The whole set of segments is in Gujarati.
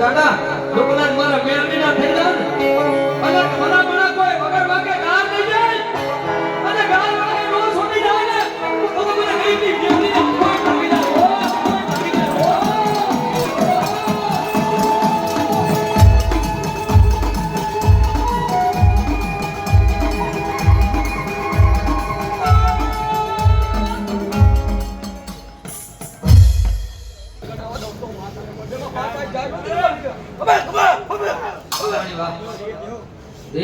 દાદા લોકનાથ મારા મેળવી ના? થઈ જાય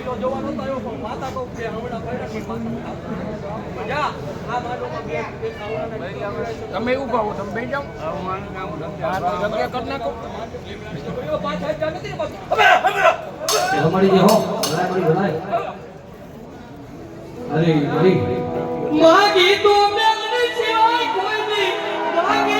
ફાયદો જોવાનો થયો પણ માતા કહું કે હમણાં ફાયદા તમે ઉભા હો તમે બેસી જાઓ જગ્યા કરી નાખો અરે માગી તો મેલની સિવાય કોઈ નહીં માગી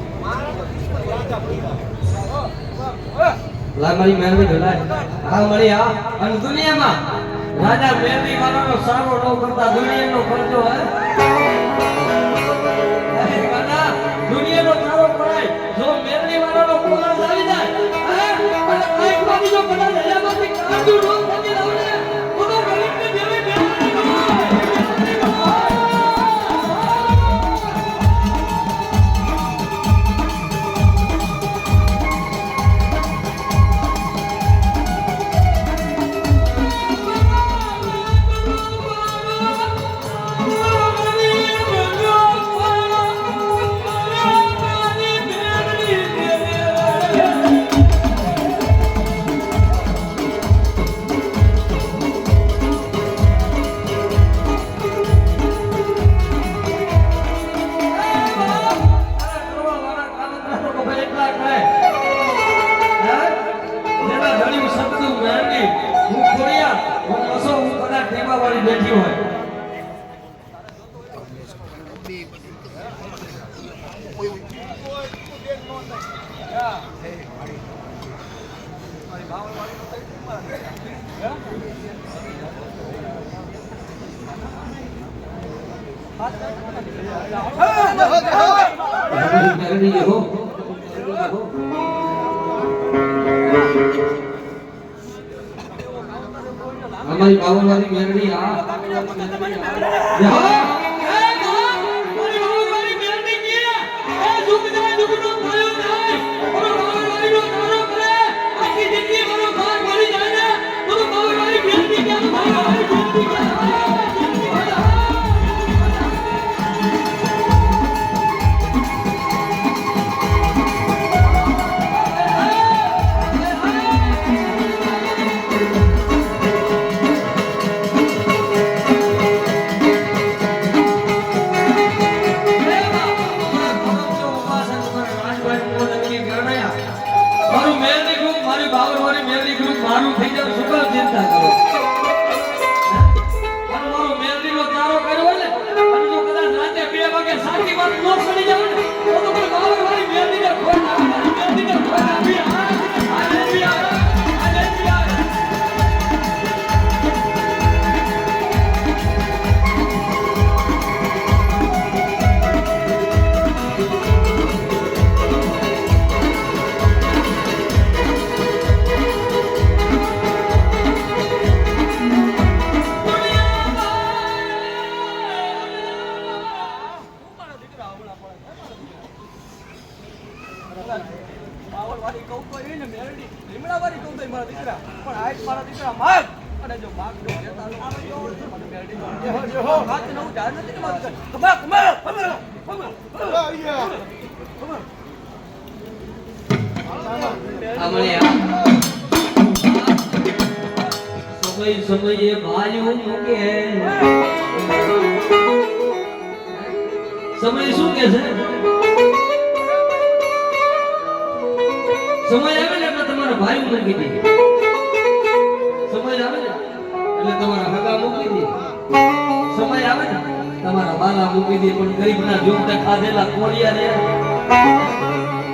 લાય મારી મહેરબાની ઢોલાય મળી આ અને દુનિયામાં રાજા મેરડી વાળાનો સારો ન કરતા દુનિયાનો ખર્ચો, હે? દુનિયાનો સારો જો મેરડી વાળાનો અમારી બાવળવાળી મેરડી આ. બાવળવાળી કહું તો એવી ને મેરડી લીમડાવાળી કહું તો મારા દીકરા. પણ આજ મારા દીકરા માગ અને જો માગ જો લેતા મને મેરડી નો જેહો જેહો હાથ નથી ને મારું ઘર. કમા કમા કમા કમા આમણે સમય સમયે ભાઈઓ મૂકે. સમય શું કે છે? સમય આવે ને એટલે તમારા ભાઈ મૂકી દે. સમય આવે ને એટલે તમારા હગા મૂકી દે. સમય આવે ને તમારા બાલા મૂકી દે, પણ ગરીબના જોગતા ખાધેલા કોળિયા રે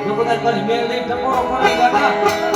જો કદાચ મારી મેળ નહીં ટકોરો કરે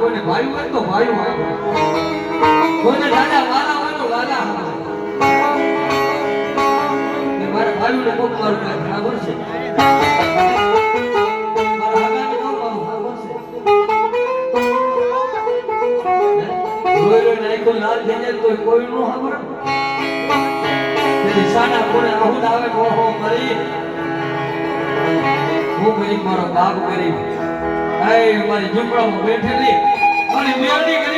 કોઈને ભાઈ હોય તો ભાઈ હોય. કોઈને દાદા વાલા હોય તો વાલા ને મારા ભાઈઓને કોક મારું કાંઈ ખરાબર છે કોઈ નું સાંભળે. સાના કોને આહુદ આવે હું ગરીબ મારો બાપ ગરીબ આય મારી ઝૂંપડામાં બેઠેલી. અને મેળની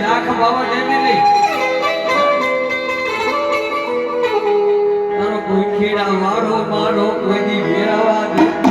રાખ બાવા દેવી તારો કોઈ ખેડા મારો મારો કોઈ દી વેરાવા દે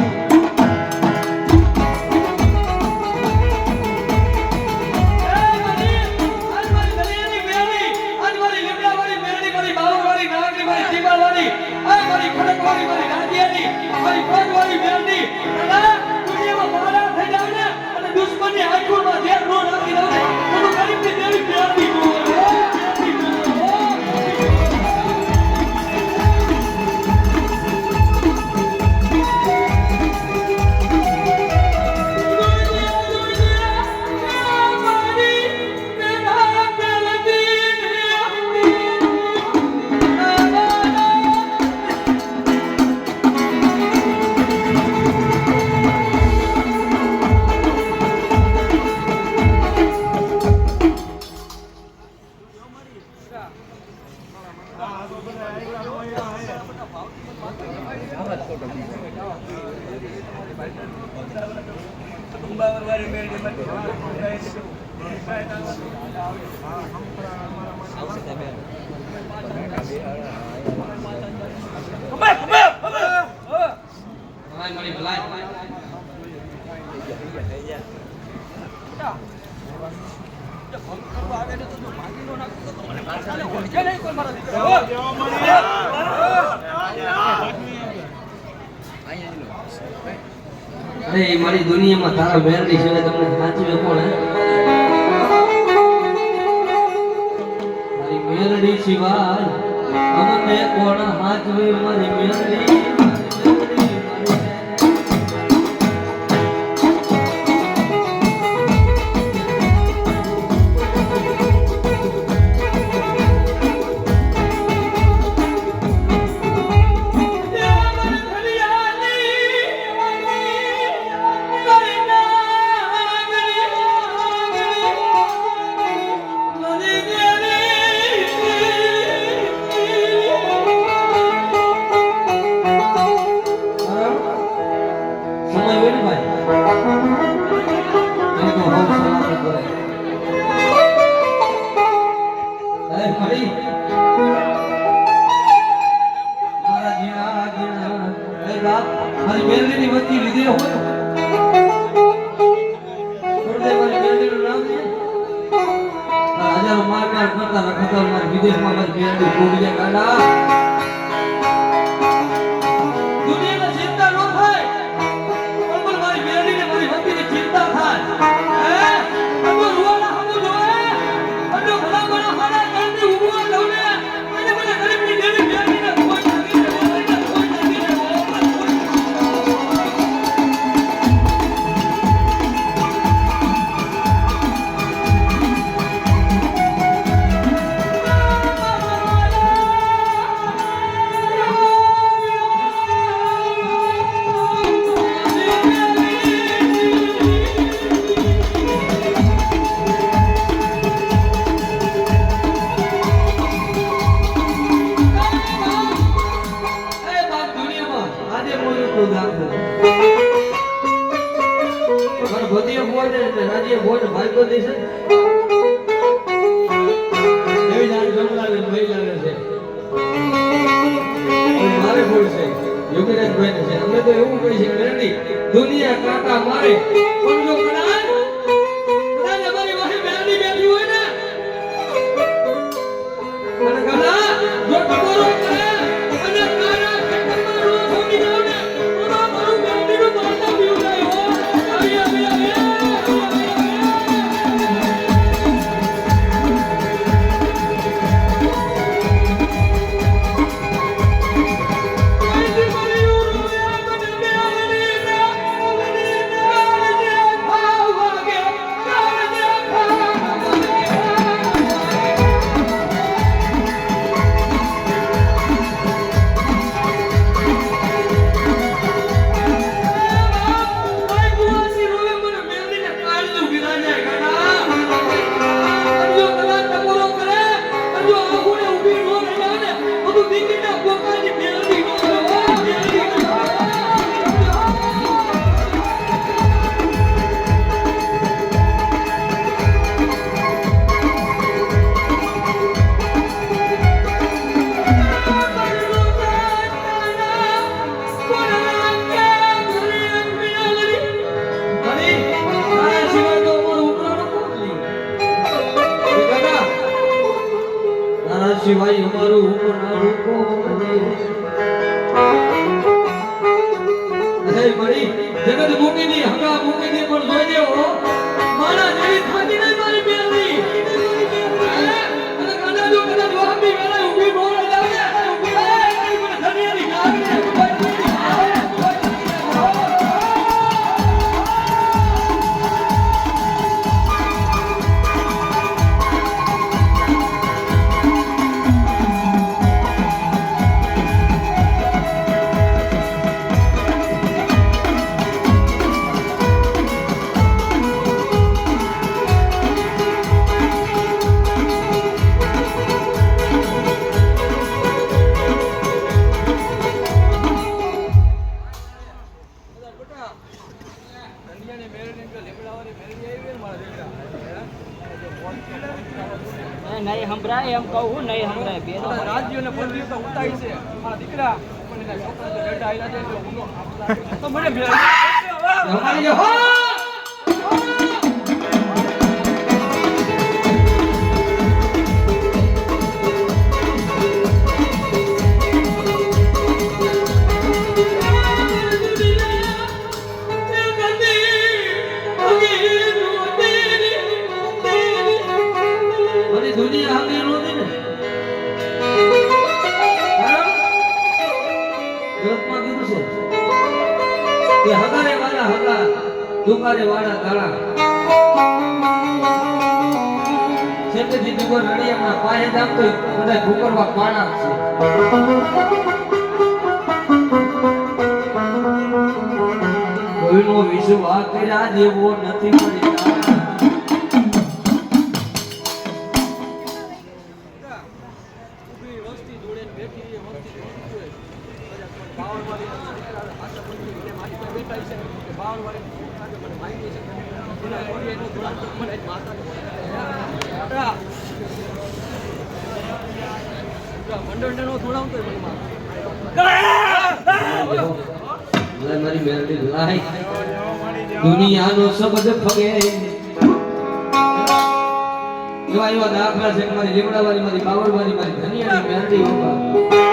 મારી મેરડી સિવાય. અમને કોણ હાથ મારી મેરડી રખતા રખતા વિદેશમાં મારી બેન ડૂબી ગયા મોદીએ ભોજ રાજ્ય ભોજ ભાગ્યો દેશે એવી જાણ જમલાને મહિલાને છે. મારે ભોજ છે યોગીરાજભાઈ છે. અમે તો એવું કહી છે દુનિયા કાકા મારે જગત મૂકીની હગા મૂકીની પણ જોઈ દેવો મારા નહીં સંભળાય એમ કહું નહીં સંભળાય. બે રાજ્યોને ફરજી તો ઉતાય છે. મારા દીકરા મને છોકરા તો મને દરવાજે વાળા તાળા છેટેથી ડુગર રડિયામાં પાહે દામતો બધા ભૂકરવા પાણા છે. કોઈનો વિશ્વાસ કર્યા જેવો નથી મળી Thank you. મારે. મેલડી લાય દુનિયાનો શબ્દ ફગે એવા એવા દાખલા છે મારી લીમડાવાળી મારી બાવળવાળી, મારી ધનિયાની મેલડી ઊભા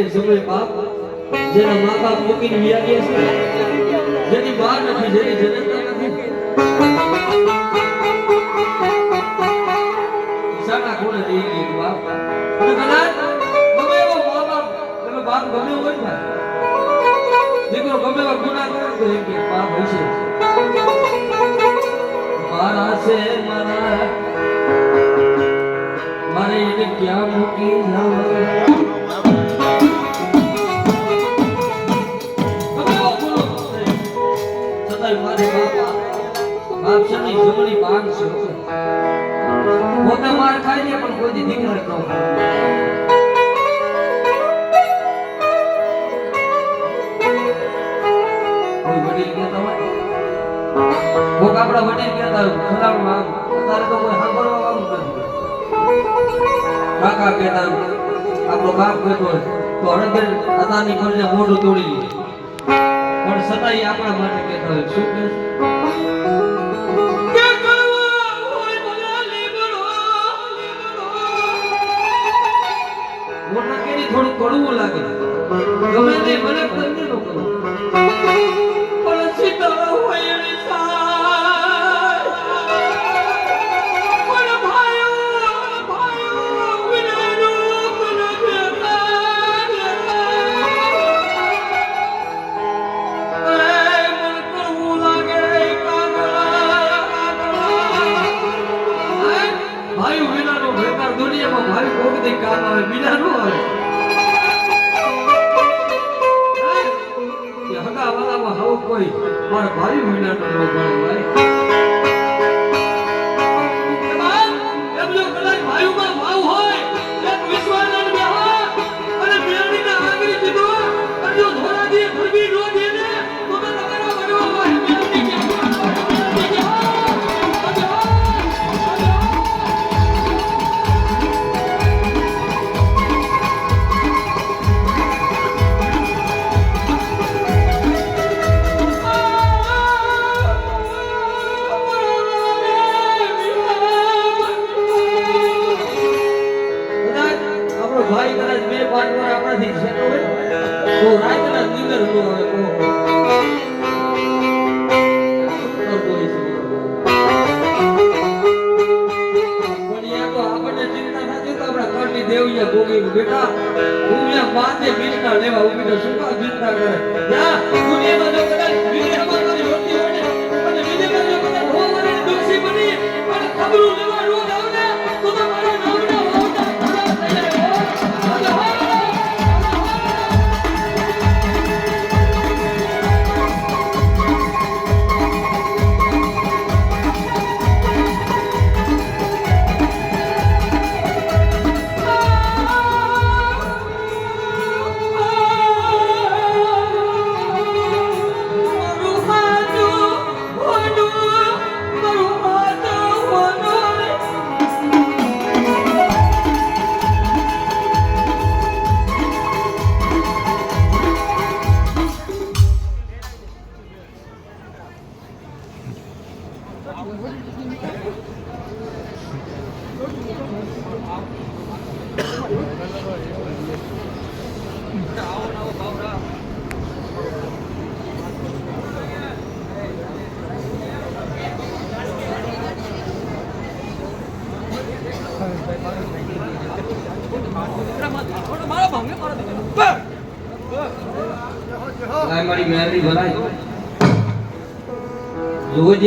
સમય સમય બાપ, જેના મા બાપ મૂકીને વ્યા ગયા છે. જેની બહાર નથી, જેની જનતા નથી. ઈશાના કોણે દઈ ગઈ બાપ? અને કદાચ ગમે એવો મા બાપ તમે બાપ ગમે એવો હોય ને દીકરો ગમે એવા ગુના કરે તો એમ કે બાપ હશે. મારા છે મારા. મારે એને ક્યાં મૂકી જવા વડીલ કહેતા હોય? કોક આપણા વડીલ નથી. કાકા હોય, આપણો બાપ કહેતો હોય તો હળદર અદાની પરને મોઢું તોડી લે. છતાંય આપણા માટે કહેતા હોય શું કહે માયું વિનાનો વેપાર દુનિયામાં મારી કોકદી કામ આવે, બીજા નો આવે. હગાવાલામાં હવ કોઈ, મારા ભાઈ વિનાનો ન ભણવાય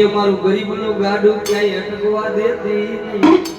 અમારું ગરીબનું ગાડું ક્યાંય અટકવા દેતી નહીં.